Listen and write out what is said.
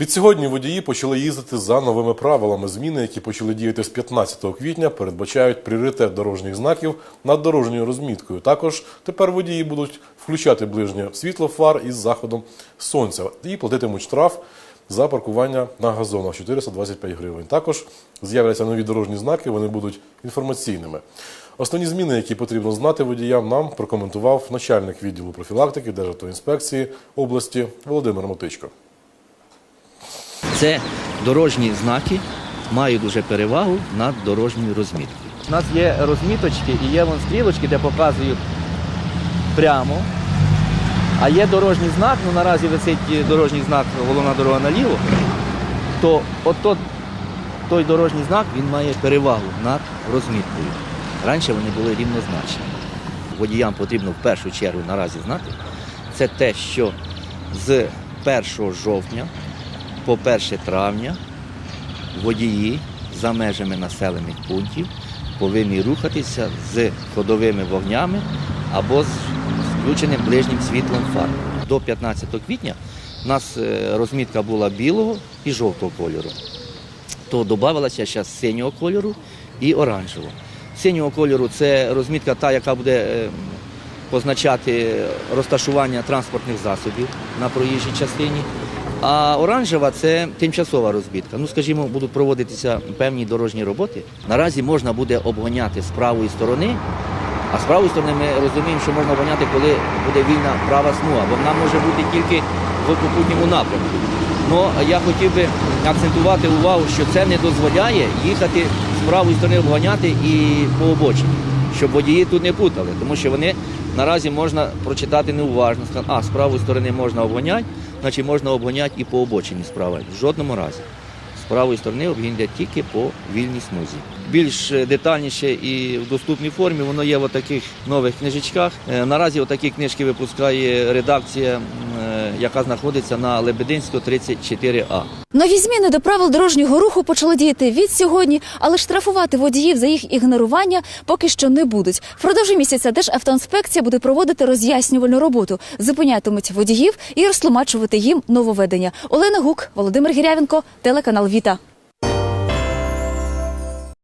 Від сьогодні водії почали їздити за новими правилами. Зміни, які почали діяти з 15 квітня, передбачають пріоритет дорожніх знаків над дорожньою розміткою. Також тепер водії будуть включати ближнє світло фар із заходом сонця і платитимуть штраф за паркування на газонах 425 гривень. Також з'являться нові дорожні знаки, вони будуть інформаційними. Основні зміни, які потрібно знати водіям, нам прокоментував начальник відділу профілактики Державтоінспекції області Володимир Мотичко. Це дорожні знаки мають дуже перевагу над дорожньою розміткою. У нас є розміточки і є вон стрілочки, де показують прямо. А є дорожній знак, ну наразі висить дорожній знак головна дорога наліво, то от тот- той дорожній знак він має перевагу над розміткою. Раніше вони були рівнозначні. Водіям потрібно в першу чергу наразі знати, це те, що з 1 жовтня по 1 травня водії за межами населених пунктів повинні рухатися з ходовими вогнями або з включеним ближнім світлом фар. До 15 квітня у нас е, розмітка була білого і жовтого кольору. То додавалася зараз синього кольору і оранжевого. Синього кольору це розмітка та, яка буде е, позначати розташування транспортних засобів на проїжджій частині. А оранжева це тимчасова розбітка. Ну, скажімо, будуть проводитися певні дорожні роботи. Наразі можна буде обганяти з правої сторони, а з правої сторони ми розуміємо, що можна обганяти, коли буде вільна права смуга, бо вона може бути тільки в попутньому напрямку. Ну я хотів би акцентувати увагу, що це не дозволяє їхати з правої сторони обганяти і по обочині, щоб водії тут не путали, тому що вони наразі можна прочитати неуважно. А з правої сторони можна обганяти, значить можна обганяти і по обочині справа. В жодному разі. З правої сторони обгінять тільки по вільній смузі. Більш е, детальніше і в доступній формі воно є в таких нових книжечках. Е, Наразі такі книжки випускає редакція, е, яка знаходиться на Лебединського 34А. Нові зміни до правил дорожнього руху почали діяти від сьогодні, але штрафувати водіїв за їх ігнорування поки що не будуть. Впродовж місяця Державтоінспекція буде проводити роз'яснювальну роботу, зупинятимуть водіїв і розтлумачувати їм нововведення. Олена Гук, Володимир Гірявенко, телеканал Віта.